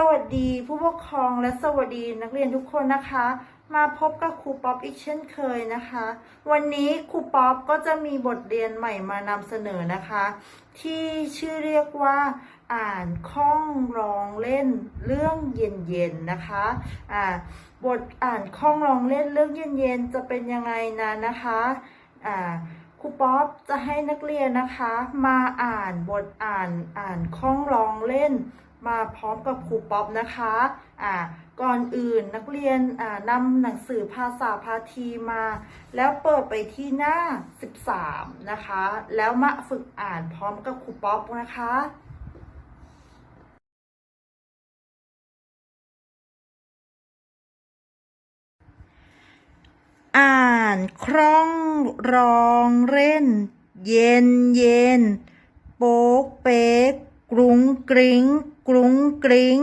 สวัสดีผู้ปกครองและสวัสดีนักเรียนทุกคนนะคะ มาพบกับครูป๊อปอีกเช่นเคยนะคะ วันนี้ครูป๊อปก็จะมีบทเรียนใหม่มานำเสนอนะคะ ที่ชื่อเรียกว่า อ่านข้องร้องเล่นเรื่องเย็นๆนะคะอ่าบทอ่านข้องร้องเล่นเรื่องเย็นๆจะเป็นยังไงนะนะคะอ่าครูป๊อปจะให้นักเรียนนะคะ มาอ่านบทอ่านอ่านข้องร้องเล่น มาพร้อมกับครูป๊อปนะคะอ่าก่อนอื่นนักเรียนอ่านำหนังสือภาษาพาทีมา แล้วเปิดไปที่หน้า 13 นะคะ แล้วมาฝึกอ่านพร้อมกับครูป๊อปนะคะอ่านคล่องรองเล่น เย็นเย็นโป๊กเป๊ก กรุงกริ้ง กรุงกริ้ง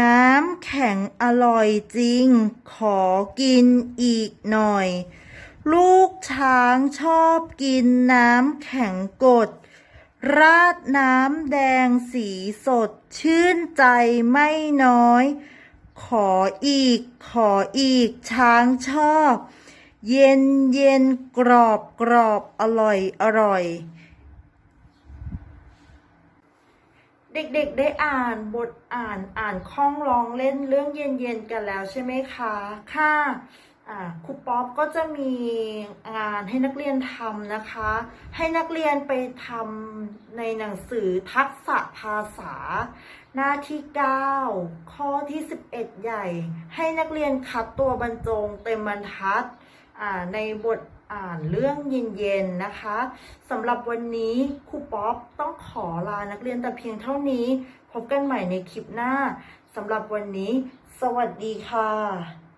น้ำแข็งอร่อยจริง ขอกินอีกหน่อย ลูกช้างชอบกินน้ำแข็งกด ราดน้ำแดงสีสดชื่นใจไม่น้อย ขออีก ขออีก ช้างชอบ เย็นเย็นกรอบกรอบอร่อยอร่อย เด็กๆได้อ่านบทอ่านอ่านคล่องร้องเล่นเรื่องเย็นๆกันแล้วใช่ไหมคะค่ะครูป๊อปก็จะมีงานให้นักเรียนทำนะคะ ให้นักเรียนไปทำในหนังสือทักษะภาษา หน้าที่ 9 ข้อที่ 11 ใหญ่ ให้นักเรียนคัดตัวบรรจงเต็มบรรทัด ในบทอ่านเรื่องเย็นๆนะคะสำหรับวันนี้ครูป๊อปต้องขอลานักเรียนแต่เพียงเท่านี้ พบกันใหม่ในคลิปหน้าสำหรับวันนี้ สวัสดีค่ะ